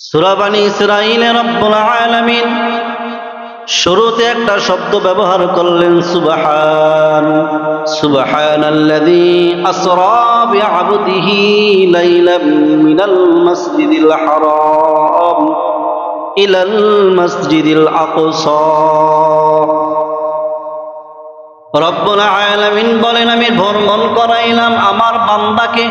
সুরাবানি ইসরাইলে রব্বুল আলামিন শুরুতে একটা শব্দ ব্যবহার করলেন, সুবহান, সুবহানাল্লাযী আসরা বিআবদিহি লাইলাম মিনাল মাসজিদিল হারাম ইলাল মাসজিদিল আকসা। রব্বুল আলামিন বলেন, আমি ভ্রমণ করাইলাম আমার বান্দাকে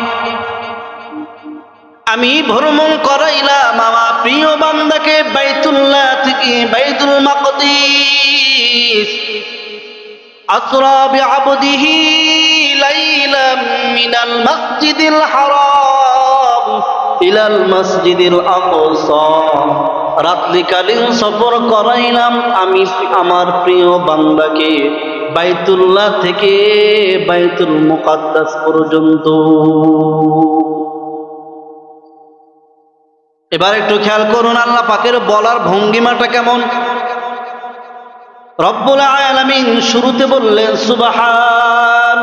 আমি ভ্রমণ করাইলাম আমার প্রিয় বান্দাকে বাইতুল্লাহ থেকে বাইতুল মাকদিস। আসরা বিআবদিহি লাইলাম মিনাল মাসজিদিল হারাম ইলাল মাসজিদিল আকসা। রাত্রিকালীন সফর করাইলাম আমি আমার প্রিয় বান্দাকে বাইতুল্লাহ থেকে বাইতুল মুকাদ্দাস পর্যন্ত। এবার একটু খেয়াল করুন আল্লাহ পাকের বলার ভঙ্গিমাটা কেমন। রব্বুল আলামিন শুরুতে বললেন, সুবাহান।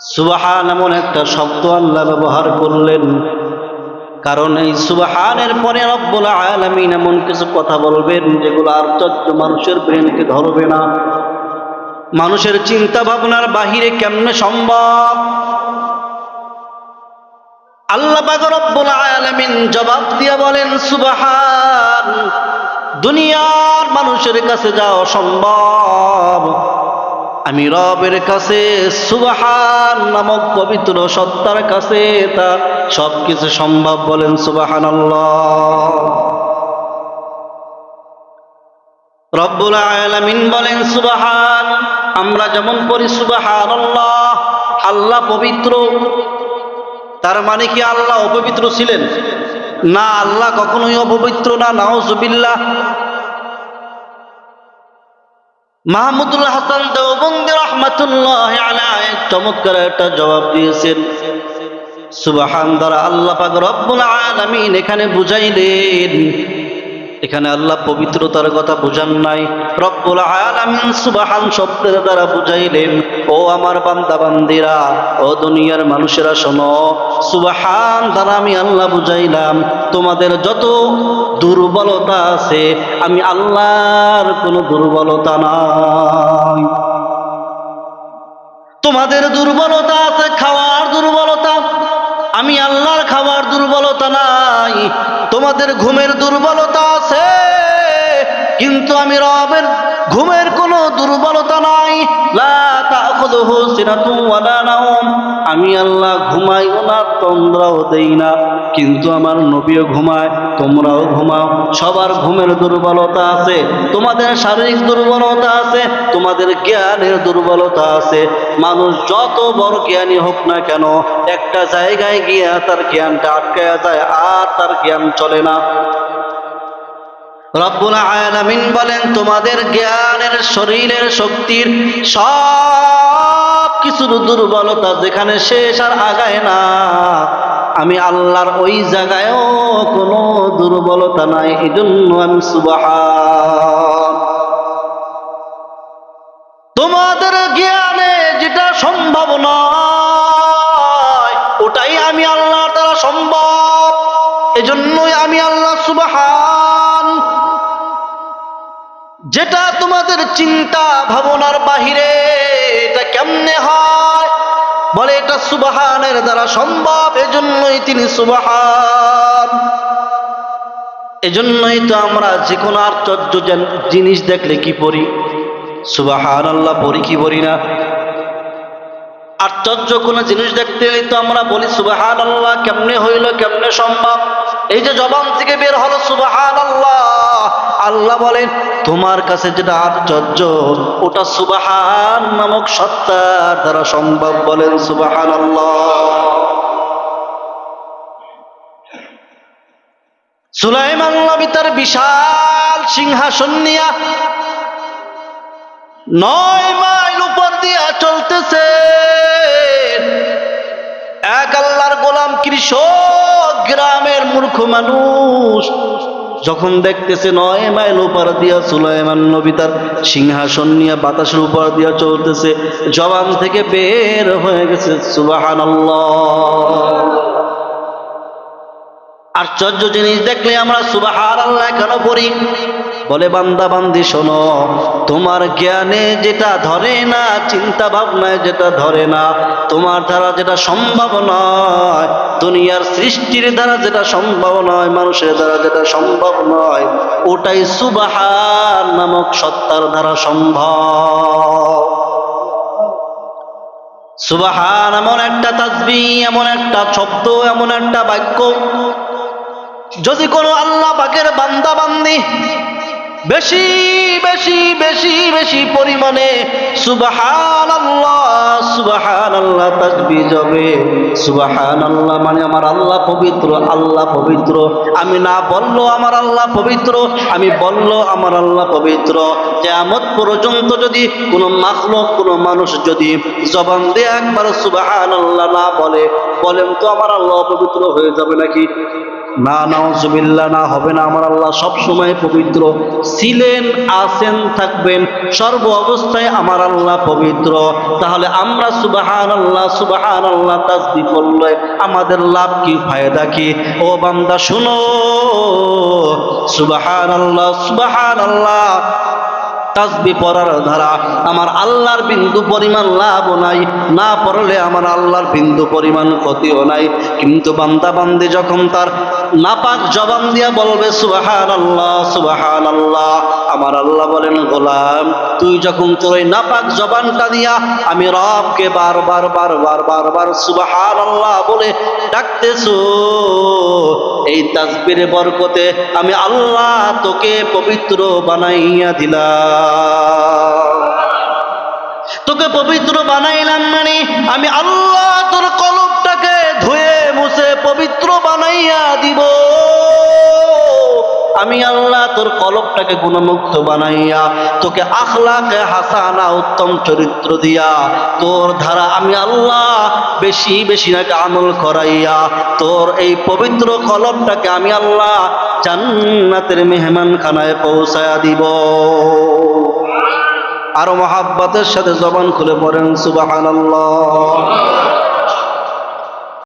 সুবাহান এমন একটা শব্দ আল্লাহ ব্যবহার করলেন। কারণ এই সুবাহানের পরে রব্বুল আলামিন এমন কিছু কথা বলবেন যেগুলো আর আশ্চর্য মানুষের ব্রেনকে ধরবে না। মানুষের চিন্তা ভাবনার বাহিরে কেমনে সম্ভব? আল্লাহ রব্বুল আলামিন জবাব দিয়ে বলেন, সুবহান, দুনিয়ার মানুষের কাছে যা অসম্ভব আমি রবের কাছে সুবহান নামক পবিত্র সত্তার কাছে তা সবকিছু সম্ভব বলেন সুবাহান রব্বুল আলামিন বলেন, সুবাহান, আমরা যেমন করি সুবহান আল্লাহ পবিত্র তার মানে কি আল্লাহ অপবিত্র ছিলেন? না, আল্লাহ কখনোই অপবিত্র না নাওজুবিল্লাহ মাহমুদুল হাসান দেওবন্দি রহমাতুল্লাহ চমৎকার একটা জবাব দিয়েছেন। সুবাহান দ্বারা আল্লাহ পাক রব্বুল আলামিন এখানে বুঝাইলেন এখানে আল্লাহ পবিত্রতার কথা বুঝান নাই। রব্বুল আলামিন সুবহান শব্দের দ্বারা বুঝাইলেন, ও আমার বান্দা বান্দিরা ও দুনিয়ার মানুষেরা, শোনো, সুবহান দ্বারা আমি আল্লাহ বুঝাইলাম, তোমাদের যত দুর্বলতা আছে, আমি আল্লাহর কোনো দুর্বলতা নাই। তোমাদের দুর্বলতা আছে, খাওয়ার দুর্বলতা, আমি আল্লাহর খাওয়ার দুর্বলতা নাই। তোমাদের ঘুমের দুর্বলতা কিন্তু আমি রবের ঘুমের কোনো দুর্বলতা নাই। আমি আল্লাহ ঘুমাইও না, তোমরাও দেই না। কিন্তু আমার নবীও ঘুমায়, তোমরাও ঘুমাও। সবার ঘুমের দুর্বলতা আছে, তোমাদের শারীরিক দুর্বলতা আছে, তোমাদের জ্ঞানের দুর্বলতা আছে। মানুষ যত বড় জ্ঞানী হোক না কেন, একটা জায়গায় গিয়ে তার জ্ঞানটা আটকায়া যায়, আর তার জ্ঞান চলে না। রব্বুল আলামিন বলেন, তোমাদের জ্ঞানের, শরীরের শক্তির সব কিছুর দুর্বলতা যেখানে শেষ আর আগায় না, আমি আল্লাহর ওই জায়গায়ও কোনো দুর্বলতা নাই। এই জন্য আমি তোমাদের জ্ঞানে যেটা সম্ভব নয়, ওটাই আমি আল্লাহ দ্বারা সম্ভব। এজন্যই আমি আল্লাহ সুবাহান। যেটা তোমাদের চিন্তা ভাবনার বাহিরে, এটা কেমনে হয়? বলে এটা সুবাহানের দ্বারা সম্ভব, এজন্যই তিনি সুবাহান। এজন্যই তো আমরা যে কোনো আশ্চর্য জিনিস দেখলে কি পড়ি? সুবাহান আল্লাহ পড়ি কি পড়ি না? আশ্চর্য কোনো জিনিস দেখতে তো আমরা বলি সুবাহান আল্লাহ কেমনে হইল, কেমনে সম্ভব? এই যে জবান থেকে বের হলো সুবাহান আল্লাহ আল্লাহ বলেন, তোমার কাছে যেটা আশ্চর্য, ওটা সুবাহান নামক সত্তার দ্বারা সম্ভব বলেন সুবাহান আল্লাহ সুলাইমান নবী তার বিশাল সিংহাসন নিয়া নয় মাইল উপর দিয়া চলতেছে এক আল্লাহর গোলাম কৃষক, গ্রামের মূর্খ মানুষ। যখন দেখতেছে নয় মাইল উপর দিয়া সুলাইমান নবী তার সিংহাসন নিয়ে বাতাসের উপর দিয়া চলতেছে, জবান থেকে বের হয়ে গেছে সুবাহান আশ্চর্য জিনিস দেখলে আমরা সুবাহার আল্লাহ কেন পড়ি? বলে, বান্দা, বান্দি, শোনো, তোমার জ্ঞানে যেটা ধরে না চিন্তা ভাবনায় যেটা ধরে না, তোমার দ্বারা যেটা সম্ভব নয়, দুনিয়ার সৃষ্টির দ্বারা যেটা সম্ভব নয়, মানুষের দ্বারা যেটা সম্ভব নয়, ওটাই সুবাহার নামক সত্তার দ্বারা সম্ভব। সুবাহান এমন একটা তাজবি এমন একটা শব্দ, এমন একটা বাক্য যদি কোনো আল্লাহ পাকের বান্দা বান্দি বেশি বেশি বেশি বেশি পরিমাণে সুবাহান আল্লাহ সুবাহান আল্লাহ তাসবি যাবে সুবাহান আল্লাহ মানে আমার আল্লাহ পবিত্র আল্লাহ পবিত্র। আমি না বলল আমার আল্লাহ পবিত্র, আমি বলল আমার আল্লাহ পবিত্র। কেয়ামত পর্যন্ত যদি কোনো মাখলুক, কোনো মানুষ যদি জবান দিয়ে একবার সুবাহান আল্লাহ না বলে, বলেন তো আমার আল্লাহ পবিত্র হয়ে যাবে নাকি? না, নাউজুবিল্লাহ, না, হবে না। আমার আল্লাহ সব সময় পবিত্র। ছিলেন, আছেন, থাকবেন, সর্ব অবস্থায় আমার আল্লাহ পবিত্র। তাহলে আমরা সুবাহান আল্লাহ সুবাহান আল্লাহ তাসবি করলে আমাদের লাভ কি, ফায়দা কি? ও বান্দা, শুনো। সুবাহান আল্লাহ সুবাহান আল্লাহ তাসবি পড়ার দ্বারা আমার আল্লাহর বিন্দু পরিমাণ লাভ নাই। না পড়লে আমার আল্লাহর বিন্দু পরিমাণ ক্ষতিও নাই। কিন্তু বান্দা, বান্দি যখন তার নাপাক জবান দিয়া বলবে সুবাহান আল্লাহ সুবাহান আল্লাহ আমার আল্লাহ বলেন, গোলাম, তুই যখন তোর ওই নাপাক জবানটা দিয়া আমি রবকে বারবার বারবার বারবার সুবাহান আল্লাহ বলে ডাকতেছো, এই তাসবির বরকতে আমি আল্লাহ তোকে পবিত্র বানাইয়া দিলাম। তোকে পবিত্র বানাইলাম মানে আমি আল্লাহ তোর কলবটাকে ধুয়ে মুছে পবিত্র বানাইয়া দিব আমি আল্লাহ তোর কলবটাকে গুণমুক্ত বানাইয়া, তোকে আখলাকে হাসানা উত্তম চরিত্র দিয়া, তোর ধারা আমি আল্লাহ বেশি বেশি নাকি আমল করাইয়া, তোর এই পবিত্র কলবটাকে আমি আল্লাহ জান্নাতের মেহমান খানায় পৌঁছায়া দিব। আরও মহাব্বতের সাথে জবান খুলে পড়েন সুবাহান